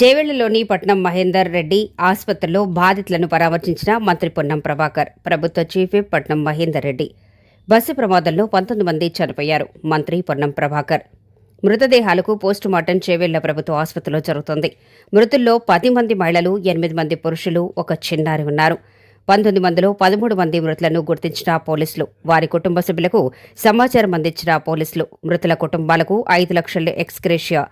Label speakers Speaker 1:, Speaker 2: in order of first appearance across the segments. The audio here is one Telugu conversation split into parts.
Speaker 1: చేవెళ్ళలోని పట్నం మహేందర్ రెడ్డి ఆసుపత్రిలో బాధితులను పరామర్శించిన మంత్రి పొన్నం ప్రభాకర్ ప్రభుత్వ చీఫ్ విప్ పట్నం మహేందర్ రెడ్డి. బస్సు ప్రమాదంలో పంతొమ్మిది మంది చనిపోయారు మంత్రి పొన్నం ప్రభాకర్. మృతదేహాలకు పోస్టుమార్టం చేవెళ్ళ ప్రభుత్వ ఆసుపత్రిలో జరుగుతోంది. మృతుల్లో పది మంది మహిళలు ఎనిమిది మంది పురుషులు ఒక చిన్నారి ఉన్నారు. పంతొమ్మిది మందిలో పదమూడు మంది మృతులను గుర్తించిన పోలీసులు వారి కుటుంబ సభ్యులకు సమాచారం అందించిన పోలీసులు. మృతుల కుటుంబాలకు ఐదు లక్షల ఎక్స్గ్రేషియా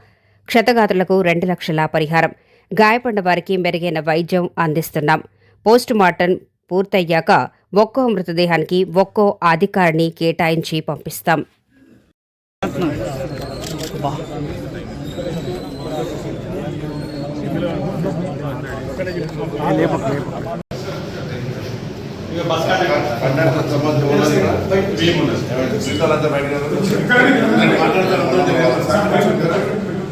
Speaker 1: క్షతగాతులకు రెండు లక్షల పరిహారం. గాయపడిన వారికి మెరుగైన వైద్యం అందిస్తున్నాం. పోస్ట్ మార్టం పూర్తయ్యాక ఒక్కో మృతదేహానికి ఒక్కో అధికారిని కేటాయించి పంపిస్తాం.
Speaker 2: మార్నింగ్ వస్తున్నాం సార్ అదే అక్కడ ఉండగానే రాంగ్ రూట్లో వచ్చేసి
Speaker 3: మీరు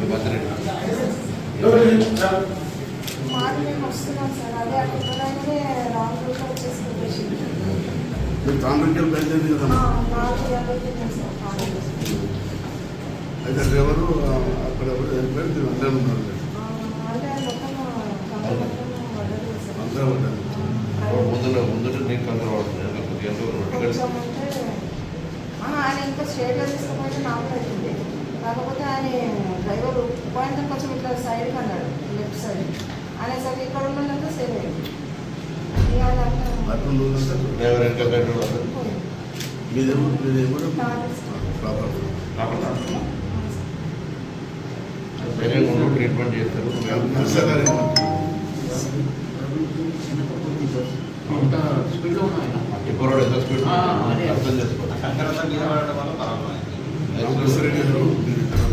Speaker 3: కాంగ్రెస్ బయలుదేరింది కదా. అయితే డ్రైవరు ఆ, అక్కడ ఎవరు వెళ్ళిపోయారు మీరు అందరూ ఉన్నారు. అందరూ ఉంటారు
Speaker 4: ముందులో ముందు నీకు కొద్దిగా
Speaker 2: ఆయన ఇంకా స్ట్రేట్గా తీసుకుపోతే అవుతుంది కాకపోతే ఆయన డ్రైవర్ పాయింట్ కొంచెం ఇట్లా సైడ్కి అన్నాడు లెఫ్ట్ సైడ్ అనేసరికి ఇక్కడ ఉన్నదంతా సేవ్ అయింది.
Speaker 4: ట్రీట్మెంట్ చేస్తారు.
Speaker 3: సరే
Speaker 4: ఇప్పుడు ఎంత స్పీడ్? అర్థం చేసుకోవాలి.
Speaker 3: రామకృష్ణ రెడ్డి గారు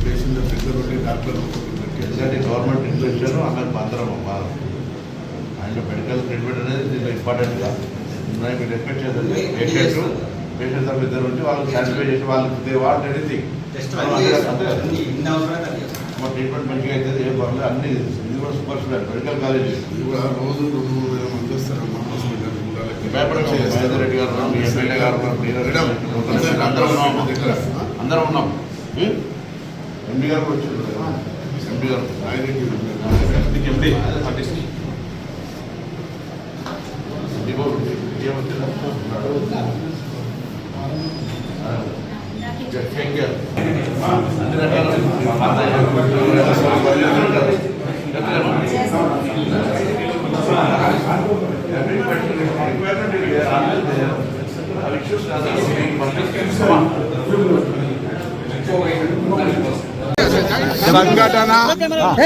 Speaker 3: పేషెంట్ డాక్టర్
Speaker 4: ఎందుకంటే గవర్నమెంట్ ఇన్స్టిట్యూషన్ అన్నది అందరం బాగా ఆయన మెడికల్ ట్రీట్మెంట్ అనేది దీంట్లో ఇంపార్టెంట్ కాదు నేను మీరు ఎక్స్పెక్ట్ చేసేది పేషెంట్ పేషెంట్ తప్ప ఇద్దరు ఉంచి వాళ్ళకి సాటిస్ఫై చేసి వాళ్ళకి దే వాట్ ఎనీథింగ్ మా ట్రీట్మెంట్ మంచిగా అయితే ఏం పర్లేదు. అన్ని ఇది కూడా సూపర్ స్పెషల్ మెడికల్ కాలేజ్
Speaker 3: ఇది కూడా రోజు రెండు మూడు వేల మంది వస్తారు మా హాస్పిటల్
Speaker 4: భయపడకండి మహేందర్ రెడ్డి గారు ఎమ్మెల్యే గారు అందరం ఉన్నాం. అందరం ఉన్నాం ఎంపీ గారు కూడా వచ్చారు ఎంపీ గారు ఎంపీ యూ. అన్ని రకాల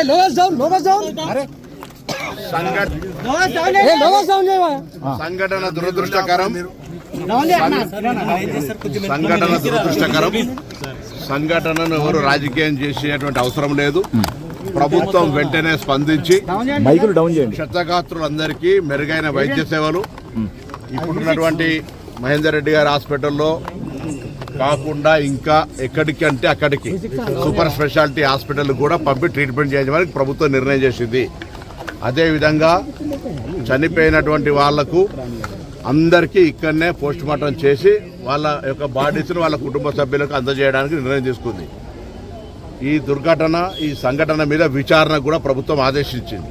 Speaker 5: lower down, lower down.
Speaker 3: సంఘట
Speaker 5: Hey, lower down, లేవా?
Speaker 3: సంఘటన దురదృష్టకరం. సంఘటన దురదృష్టకరం. సంఘటనను ఎవరు రాజకీయం చేసేటువంటి అవసరం లేదు. ప్రభుత్వం వెంటనే స్పందించి
Speaker 6: మైకులు డౌన్ చేయండి.
Speaker 3: క్షతగాత్రులందరికీ మెరుగైన వైద్య సేవలు. ఇప్పుడున్నటువంటి మహేందర్ రెడ్డి గారి హాస్పిటల్లో కాకుండా ఇంకా ఎక్కడికి అంటే అక్కడికి. సూపర్ స్పెషాలిటీ హాస్పిటల్ కూడా పంపి ట్రీట్మెంట్ చేయడానికి ప్రభుత్వం నిర్ణయం చేసింది. అదేవిధంగా చనిపోయినటువంటి వాళ్ళకు అందరికీ ఇక్కడనే పోస్ట్ మార్టం చేసి వాళ్ళ యొక్క బాడీస్ను వాళ్ళ కుటుంబ సభ్యులకు అందజేయడానికి నిర్ణయం తీసుకుంది. ఈ దుర్ఘటన ఈ సంఘటన మీద విచారణ కూడా ప్రభుత్వం ఆదేశించింది.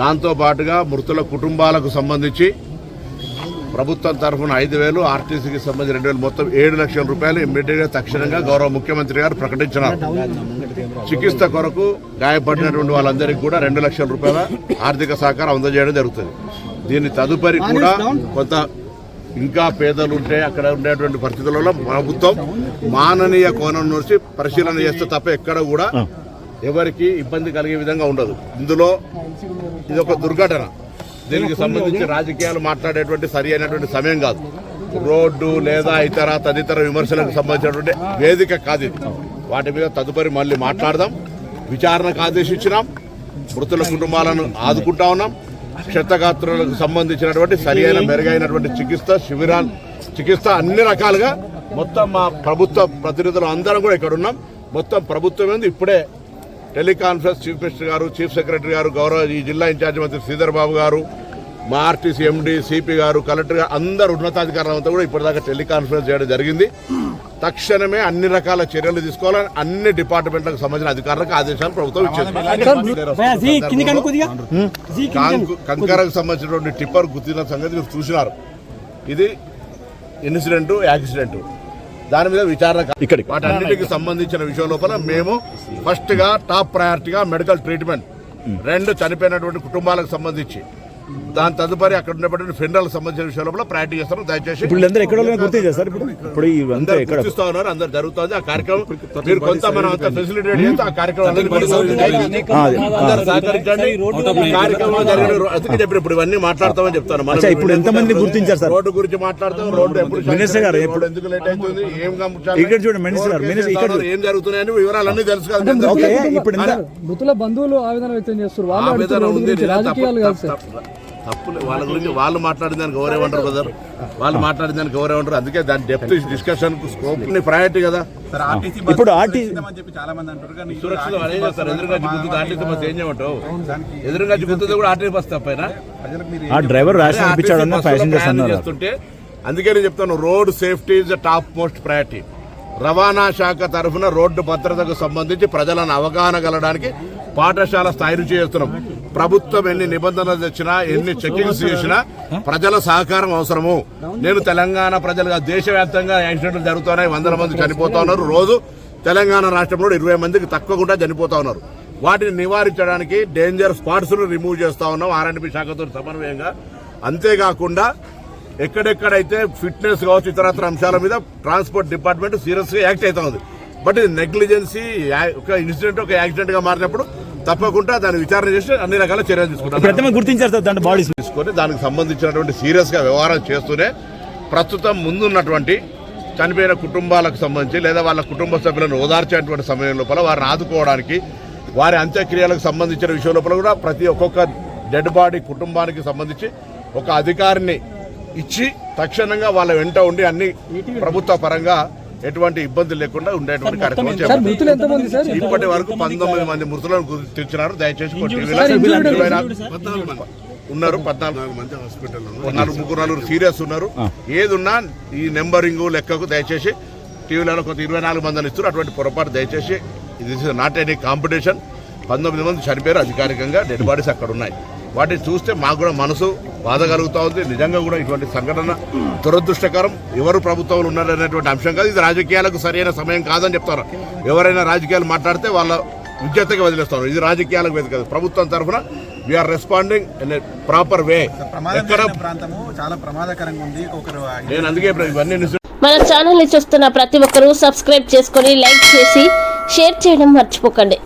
Speaker 3: దాంతో పాటుగా మృతుల కుటుంబాలకు సంబంధించి ప్రభుత్వం తరఫున ఐదు వేలు ఆర్టీసీకి సంబంధించి రెండు వేలు మొత్తం ఏడు లక్షల రూపాయలు ఇమ్మీడియట్గా తక్షణంగా గౌరవ ముఖ్యమంత్రి గారు ప్రకటించినారు. చికిత్స కొరకు గాయపడినటువంటి వాళ్ళందరికీ కూడా రెండు లక్షల రూపాయల ఆర్థిక సహకారం అందజేయడం జరుగుతుంది. దీని తదుపరి కూడా కొంత ఇంకా పేదలు ఉంటే అక్కడ ఉండేటువంటి పరిస్థితులలో ప్రభుత్వం మాననీయ కోణం నుంచి పరిశీలన చేస్తే తప్ప ఎక్కడ కూడా ఎవరికి ఇబ్బంది కలిగే విధంగా ఉండదు. ఇందులో ఇది ఒక దుర్ఘటన. దీనికి సంబంధించి రాజకీయాలు మాట్లాడేటువంటి సరి అయినటువంటి సమయం కాదు. రోడ్డు లేదా ఇతర తదితర విమర్శలకు సంబంధించినటువంటి వేదిక కాదు ఇది. వాటి మీద తదుపరి మళ్ళీ మాట్లాడదాం. విచారణకు ఆదేశించినాం. మృతుల కుటుంబాలను ఆదుకుంటా ఉన్నాం. క్షతగాత్రులకు సంబంధించినటువంటి సరి అయిన మెరుగైనటువంటి చికిత్స శిబిరాలు చికిత్స అన్ని రకాలుగా మొత్తం మా ప్రభుత్వ ప్రతినిధులు అందరం కూడా ఇక్కడ ఉన్నాం. మొత్తం ప్రభుత్వం ఏంది? ఇప్పుడే టెలికాన్ఫరెన్స్ చీఫ్ మినిస్టర్ గారు చీఫ్ సెక్రటరీ గారు గౌరవ ఈ జిల్లా ఇన్ఛార్జ్ మంత్రి శ్రీధర్ బాబు గారు మా ఆర్టీసీ ఎండి సిపి గారు కలెక్టర్ గారు అందరు ఉన్నతాధికారులంతా కూడా ఇప్పటిదాకా టెలికాన్ఫరెన్స్ చేయడం జరిగింది. తక్షణమే అన్ని రకాల చర్యలు తీసుకోవాలని అన్ని డిపార్ట్మెంట్లకు సంబంధించిన అధికారులకు ఆదేశాలు ప్రభుత్వం ఇచ్చింది. కంకరకు సంబంధించినటువంటి టిప్పర్ గుర్తించిన సంగతి మీరు చూసినారు. ఇది ఇన్సిడెంటు యాక్సిడెంటు. దాని మీద విచారణ
Speaker 6: ఇక్కడికి.
Speaker 3: వాటన్నిటికి సంబంధించిన విషయం లోపల మేము ఫస్ట్గా టాప్ ప్రయారిటీగా మెడికల్ ట్రీట్మెంట్ రెండు చనిపోయినటువంటి కుటుంబాలకు సంబంధించి. దాని తదుపరి అక్కడ ఉన్నటువంటి ఫెండర్లకు సంబంధించిన విషయం లోపల ప్రయారిటీ చేస్తాం దయచేసి
Speaker 6: ఇప్పుడు ఎక్కడ గుర్తించారు సార్ ఇప్పుడు. ఇప్పుడు
Speaker 3: గుర్తిస్తా ఉన్నారు అందరు జరుగుతుంది. ఆ కార్యక్రమం మీరు కొంత మనం అంత ఫెసిలిటేట్ చేస్తే ఆ కార్యక్రమం సహకరించండి. ఈ కార్యక్రమం జరిగిన అందుకే చెప్పిన ఇప్పుడు ఇవన్నీ మాట్లాడతామని చెప్తాను. మనం
Speaker 6: అచ్చా, ఇప్పుడు ఎంతమంది గుర్తించారు సార్?
Speaker 3: రోడ్డు గురించి మాట్లాడతాం రోడ్డు ఎప్పుడు
Speaker 6: మినిస్టర్ గారు, ఎప్పుడు-
Speaker 3: ఎందుకు లేట్ అవుతుంది ఏం?
Speaker 6: ఇక్కడ చూడండి, మినిస్టర్ గారు, మినిస్టర్ ఇక్కడ
Speaker 3: ఏం జరుగుతున్నాయని వివరాలన్నీ తెలుసు కదా.
Speaker 6: ఇప్పుడు
Speaker 5: మృతుల బంధువులు ఆవేదన వ్యక్తం చేస్తారు వాళ్ళు
Speaker 3: ఉంది
Speaker 5: రాజకీయాలు కాదు సార్
Speaker 3: తప్పులే వాళ్ళ గురించి వాళ్ళు మాట్లాడిన దానికి ఎవరేమంటారు బ్రదర్ వాళ్ళు మాట్లాడిన దానికి ఎవరేమంటారు అందుకే దాని డెప్త్ డిస్కషన్ స్కోప్ ప్రయారిటీ కదా.
Speaker 6: ఇప్పుడు
Speaker 3: సురక్షిత ఎదురుగా గుర్తుంది ఆర్టీసీ బస్ ఏం చేయమంటావు? ఎదురుగా గుర్తుంది కూడా ఆర్టీసీ బస్ తప్పైనా?
Speaker 6: ఆ డ్రైవర్
Speaker 3: చేస్తుంటే అందుకే నేను చెప్తాను road safety is the top most priority రవాణా శాఖ తరఫున రోడ్డు భద్రతకు సంబంధించి ప్రజలను అవగాహన కలడానికి పాఠశాల స్థాయి నుంచి చేస్తున్నాం. ప్రభుత్వం ఎన్ని నిబంధనలు తెచ్చినా ఎన్ని చెకింగ్స్ చేసినా ప్రజల సహకారం అవసరము. నేను తెలంగాణ ప్రజలుగా దేశవ్యాప్తంగా యాక్సిడెంట్లు జరుగుతున్నాయి వందల మంది చనిపోతా ఉన్నారు. రోజు తెలంగాణ రాష్ట్రంలో ఇరవై మందికి తక్కువకుండా చనిపోతా ఉన్నారు. వాటిని నివారించడానికి డేంజర్ స్పాట్స్ను రిమూవ్ చేస్తా ఉన్నాం ఆర్ఎండ్బి శాఖతో సమన్వయంగా. అంతేకాకుండా ఎక్కడెక్కడైతే ఫిట్నెస్ కావచ్చు ఇతరత్ర అంశాల మీద ట్రాన్స్పోర్ట్ డిపార్ట్మెంట్ సీరియస్గా యాక్ట్ అవుతా ఉంది. బట్ ఇది నెగ్లిజెన్సీ ఒక ఇన్సిడెంట్ ఒక యాక్సిడెంట్గా మారినప్పుడు తప్పకుండా దాన్ని విచారణ చేసి అన్ని రకాల చర్యలు
Speaker 6: ఇప్పుడు
Speaker 3: తీసుకుంటాం
Speaker 6: ఎంతమంది గుర్తించారు సార్ దాంట్లో బాడీస్
Speaker 3: తీసుకొని దానికి సంబంధించినటువంటి సీరియస్గా వ్యవహారం చేస్తూనే ప్రస్తుతం ముందున్నటువంటి చనిపోయిన కుటుంబాలకు సంబంధించి లేదా వాళ్ళ కుటుంబ సభ్యులను ఓదార్చేటువంటి సమయం లోపల వారిని ఆదుకోవడానికి వారి అంత్యక్రియలకు సంబంధించిన విషయం లోపల కూడా ప్రతి ఒక్కొక్క డెడ్ బాడీ కుటుంబానికి సంబంధించి ఒక అధికారిని ఇచ్చి తక్షణంగా వాళ్ళ వెంట ఉండి అన్ని ప్రభుత్వ పరంగా ఎటువంటి ఇబ్బంది లేకుండా ఉండేటువంటి కార్యక్రమం ఇప్పటి వరకు పంతొమ్మిది మంది మృతులను గుర్తించినారు దయచేసి ఉన్నారు పద్నాలుగు మంది హాస్పిటల్ నాలుగు ముగ్గురు నలుగురు సీరియస్ ఉన్నారు. ఏది ఉన్నా ఈ నెంబరింగ్ లెక్కకు దయచేసి టీవీలలో కొంత ఇరవై నాలుగు మందిని ఇస్తారు అటువంటి పొరపాటు దయచేసి ఇది నాట్ ఎనీ కాంపిటీషన్ పంతొమ్మిది మంది చనిపోయారు అధికారికంగా. డెడ్ బాడీస్ అక్కడ ఉన్నాయి. వాటిని చూస్తే మాకు కూడా మనసు బాధ కలుగుతా ఉంది. నిజంగా కూడా ఇటువంటి సంఘటన దురదృష్టకరం. ఎవరు ప్రభుత్వంలో ఉన్నారనేటువంటి అంశం కాదు. ఇది రాజకీయాలకు సరైన సమయం కాదని చెప్తారు. ఎవరైనా రాజకీయాలు మాట్లాడితే వాళ్ళ విద్యార్థిగా వదిలేస్తారు. ఇది రాజకీయాలకు వేదిక కాదు. ప్రభుత్వం తరఫున we're responding in proper way
Speaker 7: ప్రాంతము చాలా ప్రమాదకరంగా ఉంది. ఒకరు
Speaker 3: నేను అందుకే ఇవన్నీ
Speaker 8: మన ఛానల్ని చూస్తున్న ప్రతి ఒక్కరూ సబ్స్క్రైబ్ చేసుకొని లైక్ చేసి షేర్ చేయడం మర్చిపోకండి.